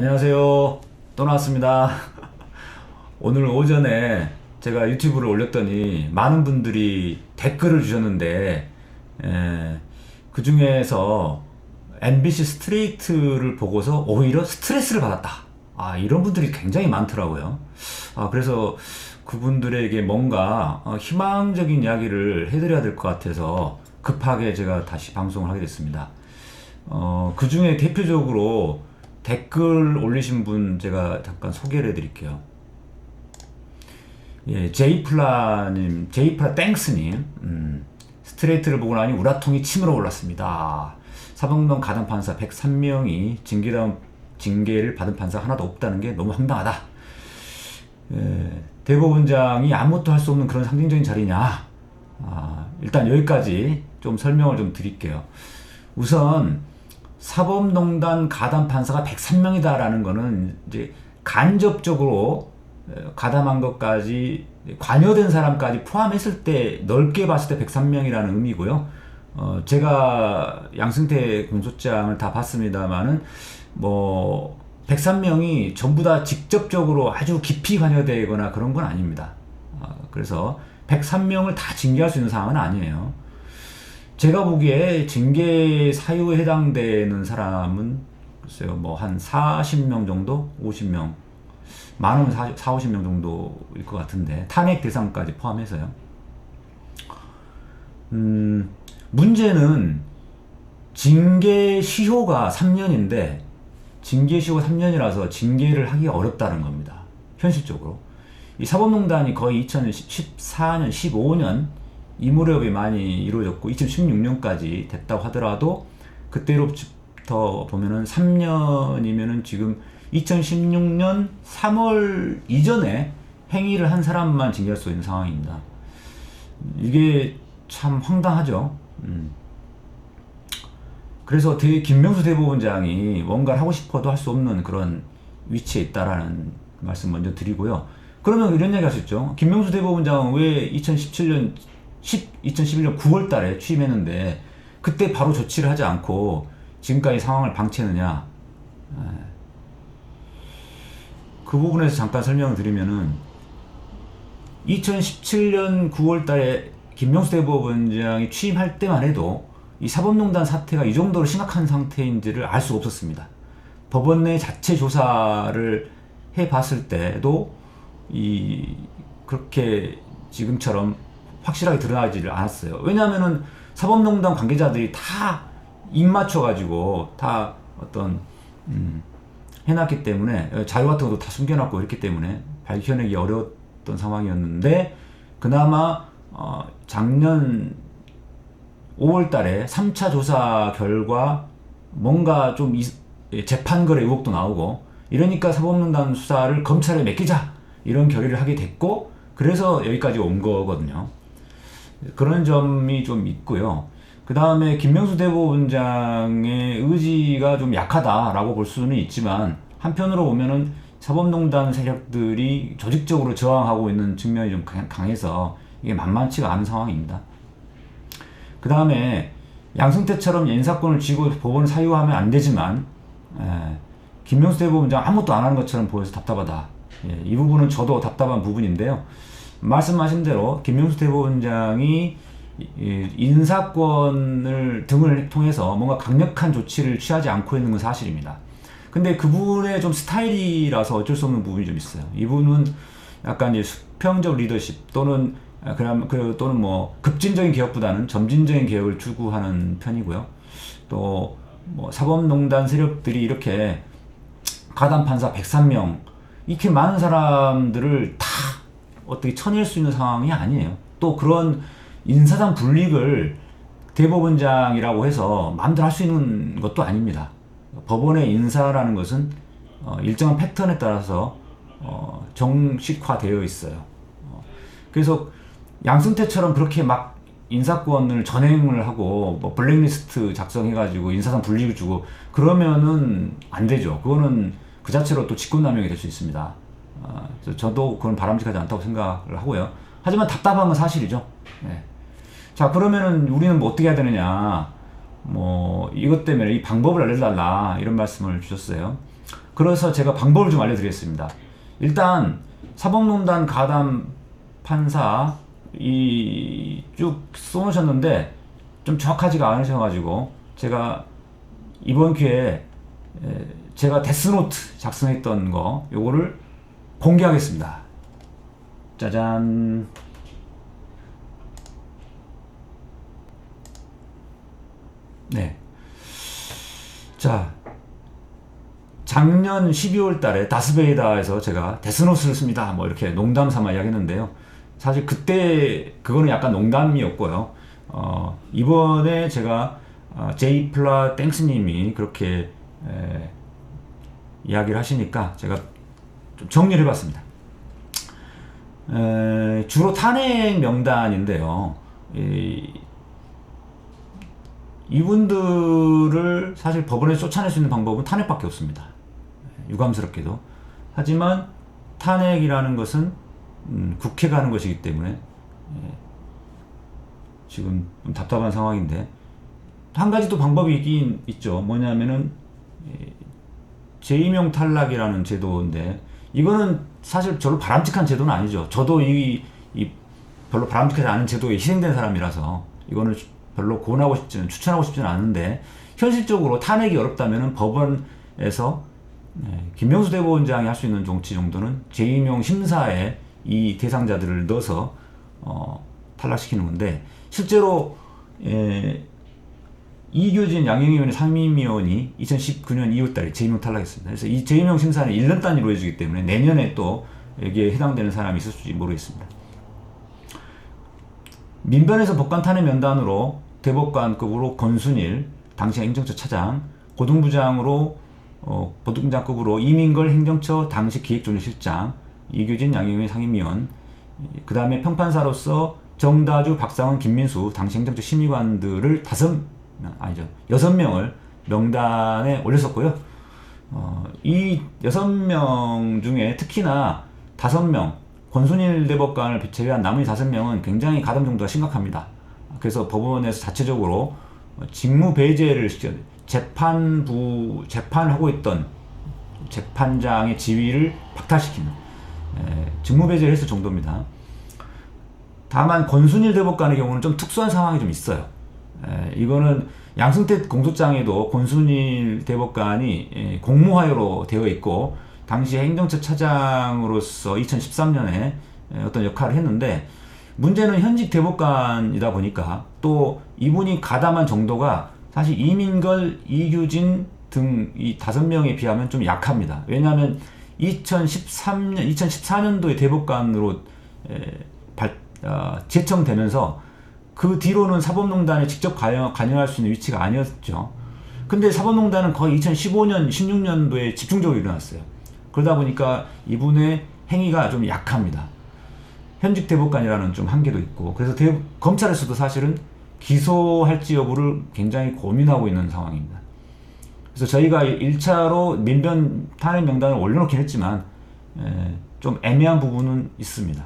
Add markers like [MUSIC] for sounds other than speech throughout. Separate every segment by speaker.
Speaker 1: 안녕하세요. 또 나왔습니다. [LAUGHS] 오늘 오전에 제가 유튜브를 올렸더니 많은 분들이 댓글을 주셨는데 그 중에서 MBC 스트레이트를 보고서 오히려 스트레스를 받았다. 아 이런 분들이 굉장히 많더라고요. 아 그래서 그분들에게 뭔가 어, 희망적인 이야기를 해드려야 될 것 같아서 급하게 제가 다시 방송을 하게 됐습니다. 어, 그 중에 대표적으로 댓글 올리신 분 제가 잠깐 소개를 해드릴게요. 예, 제이플라님, 제이플라 땡스님, 음, 스트레이트를 보고 나니 우라통이 치밀어 올랐습니다. 사법농 가담 판사 103명이 징계다운 징계를 받은 판사 하나도 없다는 게 너무 황당하다. 예, 대법원장이 아무것도 할 수 없는 그런 상징적인 자리냐? 아, 일단 여기까지 좀 설명을 좀 드릴게요. 우선 사법농단 가담 판사가 103명이다라는 거는 이제 간접적으로 가담한 것까지 관여된 사람까지 포함했을 때 넓게 봤을 때 103명이라는 의미고요. 어, 제가 양승태 공소장을 다 봤습니다만은 뭐 103명이 전부 다 직접적으로 아주 깊이 관여되거나 그런 건 아닙니다. 어, 그래서 103명을 다 징계할 수 있는 상황은 아니에요. 제가 보기에 징계 사유에 해당되는 사람은 글쎄요, 뭐 한 40명 정도? 50명. 많으면 4, 50명 정도일 것 같은데, 탄핵 대상까지 포함해서요. 음, 문제는 징계 시효가 3년인데, 징계 시효가 3년이라서 징계를 하기 어렵다는 겁니다. 현실적으로. 이 사법농단이 거의 2014년, 15년 이 무렵에 많이 이루어졌고 2016년까지 됐다고 하더라도 그때로부터 보면은 3년이면은 지금 2016년 3월 이전에 행위를 한 사람만 징계할 수 있는 상황입니다. 이게 참 황당하죠. 음. 그래서 대, 김명수 대법원장이 뭔가를 하고 싶어도 할 수 없는 그런 위치에 있다라는 말씀 먼저 드리고요. 그러면 이런 얘기 할 수 있죠. 김명수 대법원장은 왜 2017년 10, 2011년 9월 달에 취임했는데 그때 바로 조치를 하지 않고 지금까지 상황을 방치했느냐. 그 부분에서 잠깐 설명을 드리면은 2017년 9월 달에 김명수 대법원장이 취임할 때만 해도 이 사법농단 사태가 이 정도로 심각한 상태인지를 알 수가 없었습니다. 법원 내 자체 조사를 해 봤을 때도 이 그렇게 지금처럼 확실하게 드러나지를 않았어요. 왜냐하면은 사법농단 관계자들이 다 입 맞춰가지고 다 어떤 음, 해놨기 때문에 자료 같은 것도 다 숨겨놨고 이렇기 때문에 밝혀내기 어려웠던 상황이었는데 그나마 어, 작년 5월달에 3차 조사 결과 뭔가 좀 이, 예, 재판 거래 의혹도 나오고 이러니까 사법농단 수사를 검찰에 맡기자 이런 결의를 하게 됐고 그래서 여기까지 온 거거든요. 그런 점이 좀 있고요. 그 다음에 김명수 대법원장의 의지가 좀 약하다라고 볼 수는 있지만 한편으로 보면은 사법농단 세력들이 조직적으로 저항하고 있는 측면이 좀 강해서 이게 만만치가 않은 상황입니다. 그 다음에 양승태처럼 인사권을 쥐고 법원을 사유하면 안 되지만 에, 김명수 대법원장 아무것도 안 하는 것처럼 보여서 답답하다. 예, 이 부분은 저도 답답한 부분인데요. 말씀하신 대로 김명수 대법원장이 인사권을 등을 통해서 뭔가 강력한 조치를 취하지 않고 있는 건 사실입니다. 근데 그분의 좀 스타일이라서 어쩔 수 없는 부분이 좀 있어요. 이분은 약간 이제 수평적 리더십 또는 그 또는 뭐 급진적인 개혁보다는 점진적인 개혁을 추구하는 편이고요. 또 뭐 사법농단 세력들이 이렇게 가담 판사 103명 이렇게 많은 사람들을 다 어떻게 쳐낼 수 있는 상황이 아니에요. 또 그런 인사상 불이익을 대법원장이라고 해서 마음대로 할 수 있는 것도 아닙니다. 법원의 인사라는 것은 어, 일정한 패턴에 따라서 어, 정식화되어 있어요. 어, 그래서 양승태처럼 그렇게 막 인사권을 전행을 하고 뭐 블랙리스트 작성해가지고 인사상 불이익을 주고 그러면은 안 되죠. 그거는 그 자체로 또 직권남용이 될 수 있습니다. 어, 저도 그건 바람직하지 않다고 생각을 하고요. 하지만 답답한 건 사실이죠. 네. 자, 그러면은 우리는 뭐 어떻게 해야 되느냐. 뭐, 이것 때문에 이 방법을 알려달라. 이런 말씀을 주셨어요. 그래서 제가 방법을 좀 알려드리겠습니다. 일단 사법농단 가담 판사 이쭉 써놓으셨는데 좀 정확하지가 않으셔가지고 제가 이번 기회에 에, 제가 데스노트 작성했던 거 요거를 공개하겠습니다. 짜잔. 네. 자, 작년 12월 달에 다스베이다에서 제가 데스노트를 씁니다. 뭐 이렇게 농담 삼아 이야기했는데요. 사실 그때 그거는 약간 농담이었고요. 어, 이번에 제가 어, 제이플라 땡스님이 그렇게 에, 이야기를 하시니까 제가 좀 정리를 해봤습니다. 에, 주로 탄핵 명단인데요. 이, 이분들을 사실 법원에 쫓아낼 수 있는 방법은 탄핵밖에 없습니다. 유감스럽게도. 하지만 탄핵이라는 것은 음, 국회가 하는 것이기 때문에 예, 지금 좀 답답한 상황인데 한 가지 또 방법이 있긴 있죠. 뭐냐면은 예, 재임용 탈락이라는 제도인데 이거는 사실 별로 바람직한 제도는 아니죠. 저도 이, 이 별로 바람직하지 않은 제도에 희생된 사람이라서 이거는 별로 권하고 싶지는 추천하고 싶지는 않은데 현실적으로 탄핵이 어렵다면은 법원에서 네, 김명수 대법원장이 할 수 있는 정치 정도는 재임용 심사에 이 대상자들을 넣어서 어, 탈락시키는 건데 실제로 예, 이규진 양형위원회 상임위원이 2019년 2월달에 재임용 탈락했습니다. 그래서 이 재임용 심사는 1년 단위로 해주기 때문에 내년에 또 여기에 해당되는 사람이 있을지 모르겠습니다. 민변에서 법관 탄핵 면단으로 대법관급으로 권순일 당시 행정처 차장, 고등부장으로 어, 보등장급으로 이민걸 행정처 당시 기획조정실장, 이규진 양형위 상임위원, 그 다음에 평판사로서 정다주, 박상원, 김민수 당시 행정처 심의관들을 다섯 아니죠 여섯 명을 명단에 올렸었고요. 어, 이 여섯 명 중에 특히나 다섯 명 권순일 대법관을 제외한 나머지 다섯 명은 굉장히 가담 정도가 심각합니다. 그래서 법원에서 자체적으로 직무 배제를 시켜 재판부 재판을 하고 있던 재판장의 지위를 박탈시키는 에, 직무 배제를 했을 정도입니다. 다만 권순일 대법관의 경우는 좀 특수한 상황이 좀 있어요. 에, 이거는 양승태 공소장에도 권순일 대법관이 에, 공무화요로 되어 있고 당시 행정처 차장으로서 2013년에 어떤 역할을 했는데 문제는 현직 대법관이다 보니까 또 이분이 가담한 정도가 사실 이민걸, 이규진 등 이 다섯 명에 비하면 좀 약합니다. 왜냐하면 2013년, 2014년도에 대법관으로 에, 발, 어, 제청되면서 그 뒤로는 사법농단에 직접 관여, 관여할 수 있는 위치가 아니었죠. 근데 사법농단은 거의 2015년, 16년도에 집중적으로 일어났어요. 그러다 보니까 이분의 행위가 좀 약합니다. 현직 대법관이라는 좀 한계도 있고 그래서 대, 검찰에서도 사실은 기소할지 여부를 굉장히 고민하고 있는 상황입니다. 그래서 저희가 1차로 민변 탄핵 명단을 올려놓긴 했지만 에, 좀 애매한 부분은 있습니다.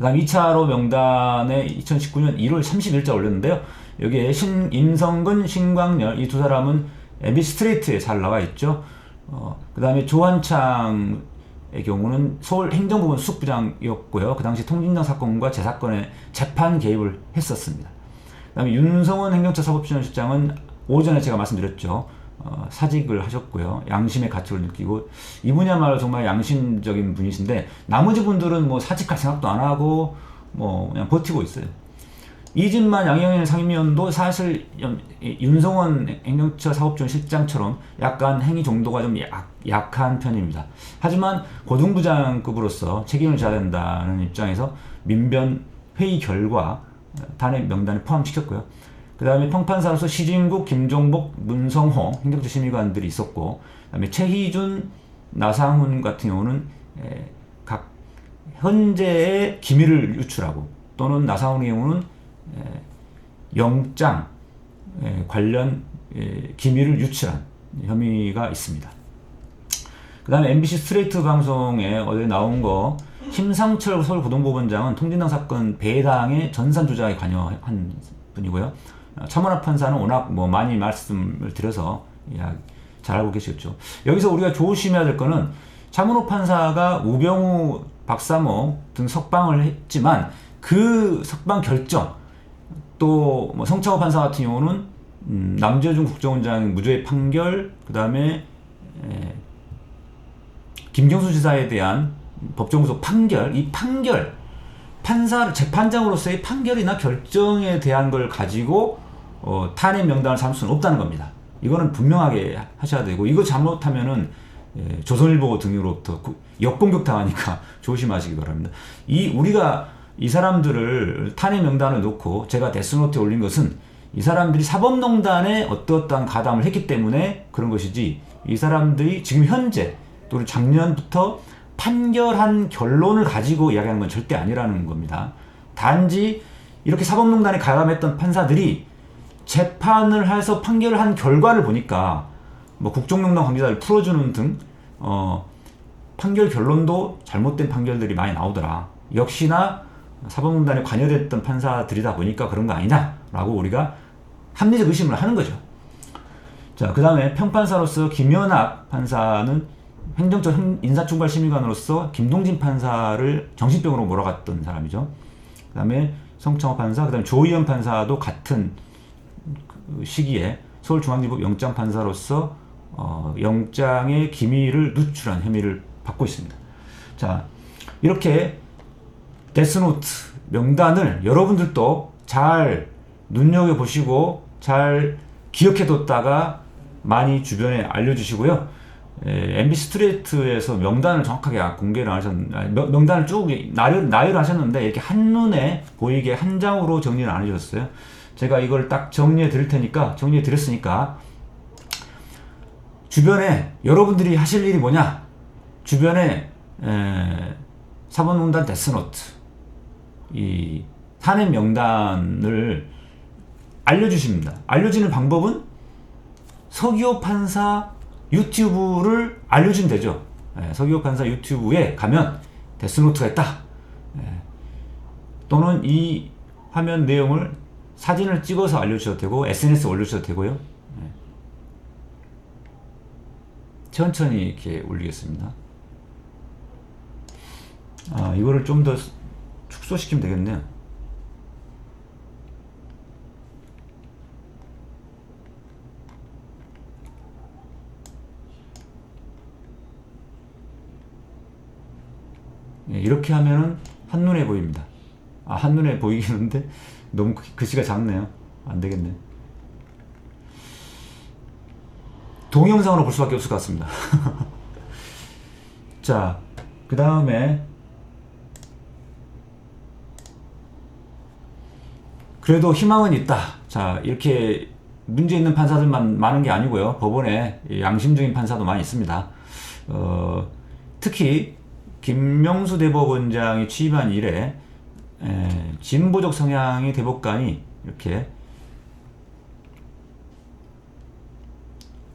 Speaker 1: 그 다음 2차로 명단에 2019년 1월 30일자 올렸는데요. 여기에 신, 임성근, 신광열 이 두 사람은 MBC 스트레이트에 잘 나와 있죠. 어, 그 다음에 조한창 의 경우는 서울 행정부문 수석부장이었고요. 그 당시 통진당 사건과 재사건에 재판 개입을 했었습니다. 그 다음에 윤성원 행정처 사법지원실장은 오전에 제가 말씀드렸죠. 어, 사직을 하셨고요. 양심의 가치를 느끼고 이분야말로 정말 양심적인 분이신데 나머지 분들은 뭐 사직할 생각도 안 하고 뭐 그냥 버티고 있어요. 이진만 양형의 상임위원도 사실 윤성원 행정처 사법지원 실장처럼 약간 행위 정도가 좀 약, 약한 편입니다. 하지만 고등부장급으로서 책임을 져야 된다는 입장에서 민변 회의 결과 탄핵 명단에 포함시켰고요. 그 다음에 평판사로서 시진국, 김종복, 문성호 행정처 심의관들이 있었고, 그 다음에 최희준, 나상훈 같은 경우는 각 현재의 기밀을 유출하고 또는 나상훈의 경우는 영장 관련 기밀을 유출한 혐의가 있습니다. 그 다음에 MBC 스트레이트 방송에 어제 나온 거 심상철 서울고등법원장은 통진당 사건 배당의 전산 조작에 관여한 분이고요. 차문화 판사는 워낙 뭐 많이 말씀을 드려서 잘 알고 계시겠죠. 여기서 우리가 조심해야 될 거는 차문호 판사가 우병우, 박사모 등 석방을 했지만 그 석방 결정 또 뭐 성창호 판사 같은 경우는 음, 남재준 국정원장 무죄 판결 그 다음에 김경수 지사에 대한 법정구속 판결 이 판결 판사 재판장으로서의 판결이나 결정에 대한 걸 가지고 어, 탄핵 명단을 삼을 수는 없다는 겁니다. 이거는 분명하게 하셔야 되고 이거 잘못하면은 예, 조선일보 등으로부터 구- 역공격 당하니까 [LAUGHS] 조심하시기 바랍니다. 이 우리가 이 사람들을 탄핵 명단을 놓고 제가 데스노트에 올린 것은 이 사람들이 사법농단에 어떠어떠한 가담을 했기 때문에 그런 것이지 이 사람들이 지금 현재 또는 작년부터 판결한 결론을 가지고 이야기하는 건 절대 아니라는 겁니다. 단지 이렇게 사법농단에 가담했던 판사들이 재판을 해서 판결을 한 결과를 보니까 뭐 국정농단 관계자를 풀어주는 등 어, 판결 결론도 잘못된 판결들이 많이 나오더라. 역시나 사법농단에 관여됐던 판사들이다 보니까 그런 거 아니냐라고 우리가 합리적 의심을 하는 거죠. 자, 그 다음에 평판사로서 김연학 판사는 행정적 형- 인사총괄심의관으로서 김동진 판사를 정신병으로 몰아갔던 사람이죠. 그 다음에 성창호 판사, 그 다음에 조희연 판사도 같은 그 시기에 서울중앙지법 영장판사로서 어, 영장의 기밀을 누출한 혐의를 받고 있습니다. 자, 이렇게 데스노트 명단을 여러분들도 잘 눈여겨보시고 잘 기억해뒀다가 많이 주변에 알려주시고요. 에, MB 스트레이트에서 명단을 정확하게 공개를 하셨, 아니, 명- 명단을 쭉 나열, 나열하셨는데 이렇게 한눈에 보이게 한 장으로 정리를 안 해주셨어요. 제가 이걸 딱 정리해 드릴 테니까, 정리해 드렸으니까, 주변에 여러분들이 하실 일이 뭐냐? 주변에 에, 사법농단 데스노트 이 탄핵 명단을 알려주십니다. 알려주는 방법은 서기호 판사 유튜브를 알려주면 되죠. 예, 서기호 판사 유튜브에 가면 데스노트가 있다. 예, 또는 이 화면 내용을 사진을 찍어서 알려주셔도 되고 SNS 에 올려주셔도 되고요. 예. 천천히 이렇게 올리겠습니다. 아, 이거를 좀 더 축소시키면 되겠네요. 예, 이렇게 하면은 한눈에 보입니다. 아, 한눈에 보이겠는데 너무 글- 글씨가 작네요. 안 되겠네. 동영상으로 볼 수밖에 없을 것 같습니다. [LAUGHS] 자, 그 다음에 그래도 희망은 있다. 자, 이렇게 문제 있는 판사들만 많은 게 아니고요. 법원에 양심적인 판사도 많이 있습니다. 어, 특히 김명수 대법원장이 취임한 이래 에, 진보적 성향의 대법관이 이렇게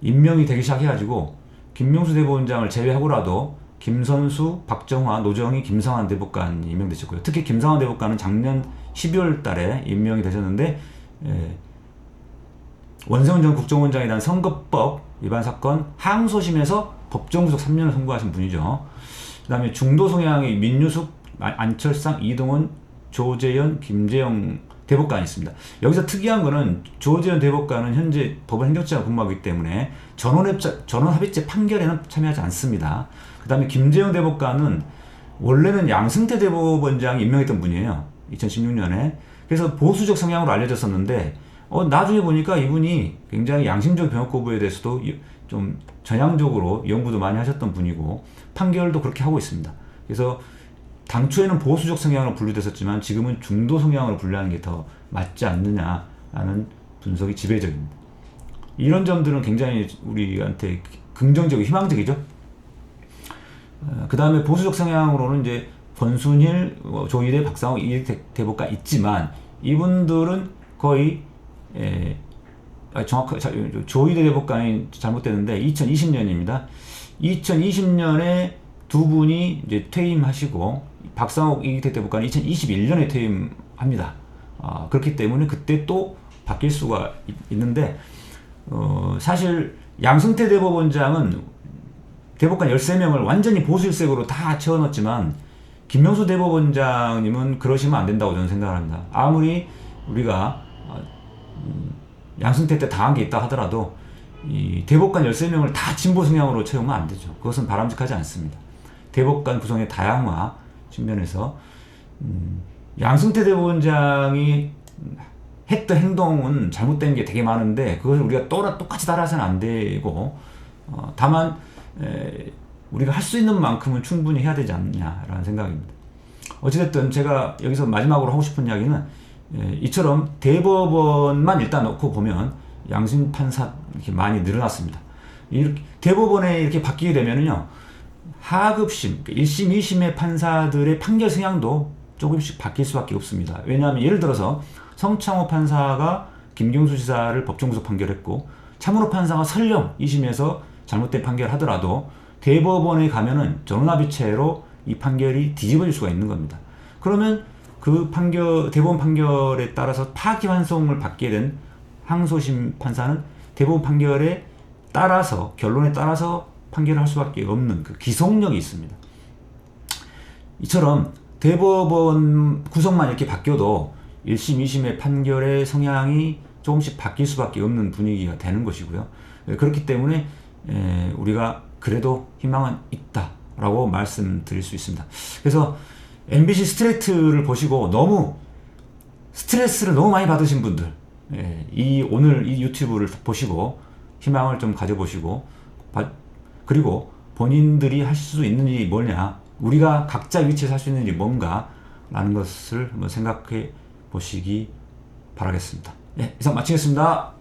Speaker 1: 임명이 되기 시작해가지고 김명수 대법원장을 제외하고라도 김선수, 박정화, 노정희, 김성환 대법관이 임명되셨고요. 특히 김성환 대법관은 작년 12월 달에 임명이 되셨는데 에, 원세훈 전 국정원장에 대한 선거법 위반 사건 항소심에서 법정 구속 3년을 선고하신 분이죠. 그 다음에 중도 성향의 민유숙, 안- 안철상, 이동원, 조재현, 김재영 대법관이 있습니다. 여기서 특이한 거는 조재현 대법관은 현재 법원 행정처가 근무하기 때문에 전원합의체, 전원합의체 판결에는 참여하지 않습니다. 그 다음에 김재영 대법관은 원래는 양승태 대법원장이 임명했던 분이에요. 2016년에. 그래서 보수적 성향으로 알려졌었는데 어, 나중에 보니까 이분이 굉장히 양심적 병역 거부에 대해서도 이- 좀 전향적으로 연구도 많이 하셨던 분이고 판결도 그렇게 하고 있습니다. 그래서 당초에는 보수적 성향으로 분류됐었지만 지금은 중도 성향으로 분류하는 게 더 맞지 않느냐라는 분석이 지배적입니다. 이런 점들은 굉장히 우리한테 긍정적이고 희망적이죠. 그 다음에 보수적 성향으로는 이제 권순일, 어, 조희대, 박상호, 이택 대법관 있지만 이분들은 거의 에, 아, 정확하게 자- 조희대 대법관이 잘못됐는데 2020년입니다. 2020년에 두 분이 이제 퇴임하시고 박상욱 이택 대법관이 2021년에 퇴임합니다. 아, 그렇기 때문에 그때 또 바뀔 수가 있, 있는데 어, 사실 양승태 대법원장은 대법관 13명을 완전히 보수일색으로 다 채워넣었지만 김명수 대법원장님은 그러시면 안 된다고 저는 생각을 합니다. 아무리 우리가 어, 음, 양승태 때 당한 게 있다 하더라도 이 대법관 13명을 다 진보 성향으로 채우면 안 되죠. 그것은 바람직하지 않습니다. 대법관 구성의 다양화 측면에서 음, 양승태 대법원장이 했던 행동은 잘못된 게 되게 많은데 그것을 우리가 또라 똑같이 따라서는 안 되고 어, 다만 에, 우리가 할 수 있는 만큼은 충분히 해야 되지 않냐라는 생각입니다. 어찌됐든 제가 여기서 마지막으로 하고 싶은 이야기는 에, 이처럼 대법원만 일단 놓고 보면 양심 판사 이렇게 많이 늘어났습니다. 이렇게 대법원에 이렇게 바뀌게 되면은요 하급심, 그러니까 1심, 2심의 판사들의 판결 성향도 조금씩 바뀔 수밖에 없습니다. 왜냐하면 예를 들어서 성창호 판사가 김경수 지사를 법정 구속 판결했고 차문호 판사가 설령 2심에서 잘못된 판결하더라도 대법원에 가면은 전원합의체로 이 판결이 뒤집어질 수가 있는 겁니다. 그러면 그 판결 대법원 판결에 따라서 파기환송을 받게 된 항소심 판사는 대법원 판결에 따라서 결론에 따라서 판결을 할 수밖에 없는 그 기속력이 있습니다. 이처럼 대법원 구성만 이렇게 바뀌어도 1심, 2심의 판결의 성향이 조금씩 바뀔 수밖에 없는 분위기가 되는 것이고요. 그렇기 때문에 에, 우리가 그래도 희망은 있다라고 말씀드릴 수 있습니다. 그래서 MBC 스트레이트를 보시고 너무 스트레스를 너무 많이 받으신 분들, 예, 이 오늘 이 유튜브를 보시고 희망을 좀 가져보시고 바- 그리고 본인들이 할 수 있는 일이 뭐냐, 우리가 각자 위치에서 할 수 있는 일이 뭔가라는 것을 한번 생각해 보시기 바라겠습니다. 예, 이상 마치겠습니다.